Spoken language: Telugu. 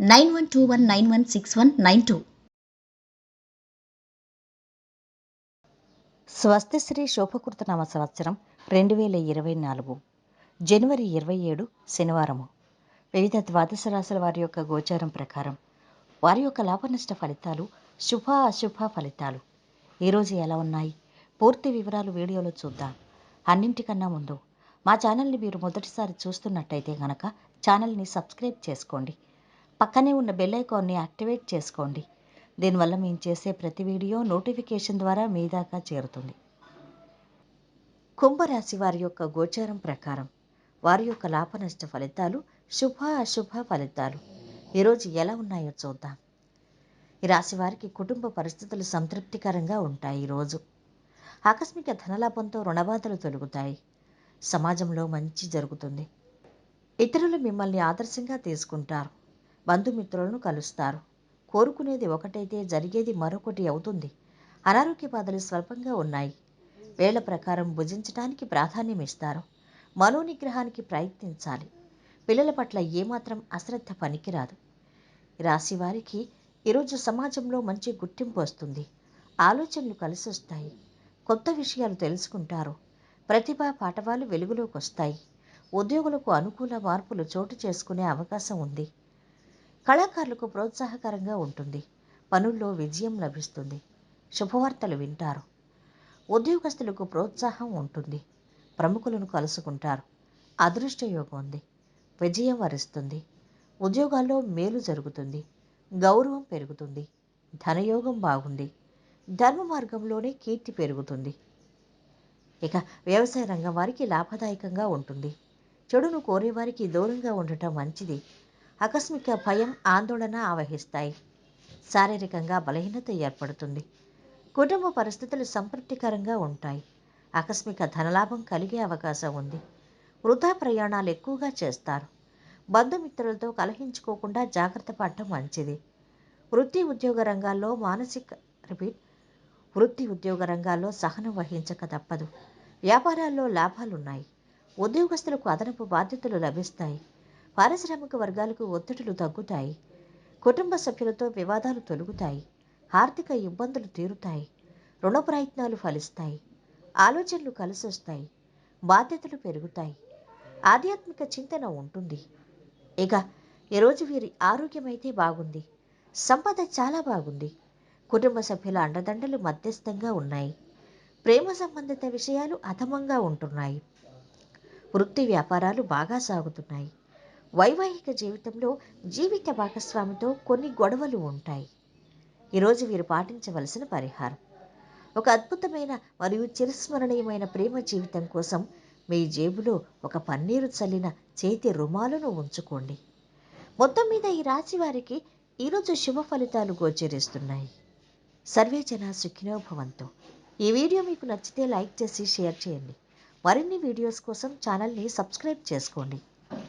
nine one two one nine one six one nine two. స్వస్తిశ్రీ శోభకృత శోభకృతనామ సంవత్సరం రెండు వేల ఇరవై నాలుగు జనవరి ఇరవై ఏడు శనివారము. వివిధ ద్వాదశ రాశుల వారి యొక్క గోచారం ప్రకారం వారి యొక్క లాభనష్ట ఫలితాలు శుభ అశుభ ఫలితాలు. ఈరోజు ఎలా ఉన్నాయి? పూర్తి వివరాలు వీడియోలో చూద్దాం. అన్నింటికన్నా ముందు మా ఛానల్ని మీరు మొదటిసారి చూస్తున్నట్టయితే కనుక ఛానల్ని సబ్స్క్రైబ్ చేసుకోండి. పక్కనే ఉన్న బెల్ ఐకాన్ని యాక్టివేట్ చేసుకోండి. దీనివల్ల మేము చేసే ప్రతి వీడియో నోటిఫికేషన్ ద్వారా మీ దాకా చేరుతుంది. కుంభరాశి వారి యొక్క గోచారం ప్రకారం వారి యొక్క లాభనష్ట ఫలితాలు శుభ అశుభ ఫలితాలు. ఈరోజు ఎలా ఉన్నాయో చూద్దాం. ఈ రాశి వారికి కుటుంబ పరిస్థితులు సంతృప్తికరంగా ఉంటాయి ఈరోజు ఆకస్మిక ధనలాభంతో రుణబాధలు తొలుగుతాయి. సమాజంలో మంచి జరుగుతుంది. ఇతరులు మిమ్మల్ని ఆదర్శంగా తీసుకుంటారు. బంధుమిత్రులను కలుస్తారు. కోరుకునేది ఒకటైతే జరిగేది మరొకటి అవుతుంది. అనారోగ్య బాధలు స్వల్పంగా ఉన్నాయి. వేళ ప్రకారం భుజించడానికి ప్రాధాన్యం ఇస్తారు మనోనిగ్రహానికి ప్రయత్నించాలి. పిల్లల పట్ల ఏమాత్రం అశ్రద్ధ పనికిరాదు. రాశివారికి రాశి వారికి ఈరోజు సమాజంలో మంచి గుర్తింపు వస్తుంది. ఆలోచనలు కలిసి వస్తాయి కొత్త విషయాలు తెలుసుకుంటారు. ప్రతిభా పాఠవాలు వెలుగులోకి వస్తాయి. ఉద్యోగులకు అనుకూల మార్పులు చోటు చేసుకునే అవకాశం ఉంది. కళాకారులకు ప్రోత్సాహకరంగా ఉంటుంది. పనుల్లో విజయం లభిస్తుంది. శుభవార్తలు వింటారు. ఉద్యోగస్తులకు ప్రోత్సాహం ఉంటుంది. ప్రముఖులను కలుసుకుంటారు. అదృష్టయోగం ఉంది. విజయం వరిస్తుంది. ఉద్యోగాల్లో మేలు జరుగుతుంది. గౌరవం పెరుగుతుంది. ధనయోగం బాగుంది. ధర్మ మార్గంలోనే కీర్తి పెరుగుతుంది. ఇక వ్యవసాయ రంగం వారికి లాభదాయకంగా ఉంటుంది. చెడును కోరేవారికి దూరంగా ఉండటం మంచిది. ఆకస్మిక భయం ఆందోళన ఆవహిస్తాయి. శారీరకంగా బలహీనత ఏర్పడుతుంది. కుటుంబ పరిస్థితులు సంతృప్తికరంగా ఉంటాయి. ఆకస్మిక ధనలాభం కలిగే అవకాశం ఉంది. వృధా ప్రయాణాలు ఎక్కువగా చేస్తారు. బంధుమిత్రులతో కలహించుకోకుండా జాగ్రత్త పడటం మంచిది. వృత్తి ఉద్యోగ రంగాల్లో మానసిక రిపీట్ వృత్తి ఉద్యోగ రంగాల్లో సహనం వహించక తప్పదు. వ్యాపారాల్లో లాభాలున్నాయి. ఉద్యోగస్తులకు అదనపు బాధ్యతలు లభిస్తాయి. పారిశ్రామిక వర్గాలకు ఒత్తిడులు తగ్గుతాయి. కుటుంబ సభ్యులతో వివాదాలు తొలుగుతాయి. ఆర్థిక ఇబ్బందులు తీరుతాయి. రుణ ప్రయత్నాలు ఫలిస్తాయి. ఆలోచనలు కలిసొస్తాయి. బాధ్యతలు పెరుగుతాయి. ఆధ్యాత్మిక చింతన ఉంటుంది. ఇక ఈరోజు వీరి ఆరోగ్యమైతే బాగుంది. సంపద చాలా బాగుంది. కుటుంబ సభ్యుల అండదండలు మధ్యస్థంగా ఉన్నాయి. ప్రేమ సంబంధిత విషయాలు అధమంగా ఉంటున్నాయి. వృత్తి వ్యాపారాలు బాగా సాగుతున్నాయి. వైవాహిక జీవితంలో జీవిత భాగస్వామితో కొన్ని గొడవలు ఉంటాయి. ఈరోజు వీరు పాటించవలసిన పరిహారం. ఒక అద్భుతమైన మరియు చిరస్మరణీయమైన ప్రేమ జీవితం కోసం మీ జేబులో ఒక పన్నీరు చల్లిన చేతి రుమాలను ఉంచుకోండి. మొత్తం మీద ఈ రాశి వారికి ఈరోజు శుభ ఫలితాలు గోచరిస్తున్నాయి. సర్వే జన సుఖినోభవంతో. ఈ వీడియో మీకు నచ్చితే లైక్ చేసి షేర్ చేయండి. మరిన్ని వీడియోస్ కోసం ఛానల్ని సబ్స్క్రైబ్ చేసుకోండి.